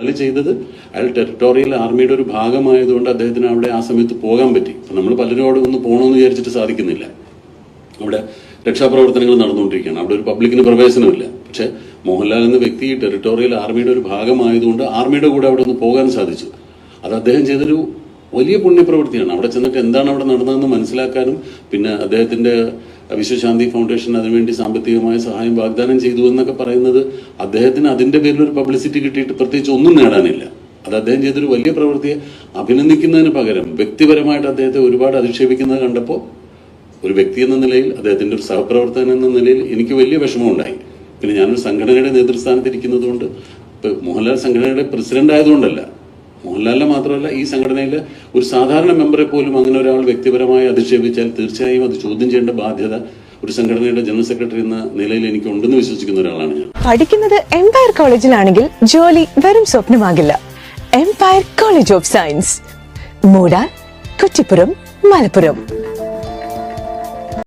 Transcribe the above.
അയാൾ ചെയ്തത് അയാൾ ടെറിട്ടോറിയൽ ആർമിയുടെ ഒരു ഭാഗമായതുകൊണ്ട് അദ്ദേഹത്തിന് അവിടെ ആ സമയത്ത് പോകാൻ പറ്റി. അപ്പം നമ്മൾ പലരും അവിടെ ഒന്ന് പോകണമെന്ന് വിചാരിച്ചിട്ട് സാധിക്കുന്നില്ല. അവിടെ രക്ഷാപ്രവർത്തനങ്ങൾ നടന്നുകൊണ്ടിരിക്കുകയാണ്. അവിടെ ഒരു പബ്ലിക്കിന് പ്രവേശനമില്ല. പക്ഷെ മോഹൻലാൽ എന്ന വ്യക്തി ടെറിട്ടോറിയൽ ആർമിയുടെ ഒരു ഭാഗമായതുകൊണ്ട് ആർമിയുടെ കൂടെ അവിടെ ഒന്ന് പോകാൻ സാധിച്ചു. അത് അദ്ദേഹം ചെയ്തൊരു വലിയ പുണ്യപ്രവൃത്തിയാണ്. അവിടെ ചെന്നിട്ട് എന്താണ് അവിടെ നടന്നതെന്ന് മനസ്സിലാക്കാനും പിന്നെ അദ്ദേഹത്തിന്റെ വിശ്വശാന്തി ഫൗണ്ടേഷൻ അതിനുവേണ്ടി സാമ്പത്തികമായ സഹായം വാഗ്ദാനം ചെയ്തു എന്നൊക്കെ പറയുന്നത് അദ്ദേഹത്തിന് അതിന്റെ പേരിൽ ഒരു പബ്ലിസിറ്റി കിട്ടിയിട്ട് പ്രത്യേകിച്ച് ഒന്നും നേടാനില്ല. അത് അദ്ദേഹം ചെയ്തൊരു വലിയ പ്രവൃത്തിയെ അഭിനന്ദിക്കുന്നതിന് പകരം വ്യക്തിപരമായിട്ട് അദ്ദേഹത്തെ ഒരുപാട് അധിക്ഷേപിക്കുന്നത് കണ്ടപ്പോൾ ഒരു വ്യക്തി എന്ന നിലയിൽ അദ്ദേഹത്തിന്റെ ഒരു സഹപ്രവർത്തകൻ എന്ന നിലയിൽ എനിക്ക് വലിയ വിഷമമുണ്ടായി. പിന്നെ ഞാനൊരു സംഘടനയുടെ നേതൃസ്ഥാനത്തിരിക്കുന്നതുകൊണ്ട് ഇപ്പൊ മോഹൻലാൽ സംഘടനയുടെ പ്രസിഡന്റ് ആയതുകൊണ്ടല്ല മോഹൻലാലിനെ മാത്രമല്ല ഈ സംഘടനയിൽ ഒരു സാധാരണ മെമ്പറെ പോലും അങ്ങനെ ഒരാൾ വ്യക്തിപരമായി അധിക്ഷേപിച്ചാൽ തീർച്ചയായും അത് ചോദ്യം ചെയ്യേണ്ട ബാധ്യത ഒരു സംഘടനയുടെ ജനറൽ സെക്രട്ടറി എന്ന നിലയിൽ എനിക്ക് ഉണ്ടെന്ന് വിശ്വസിക്കുന്ന ഒരാളാണ് ഞാൻ. പഠിക്കുന്നത് എംപയർ കോളേജിലാണെങ്കിൽ ജോലി വെറും സ്വപ്നമാകില്ല. Empire college of science Moodal Kuttippuram Malappuram.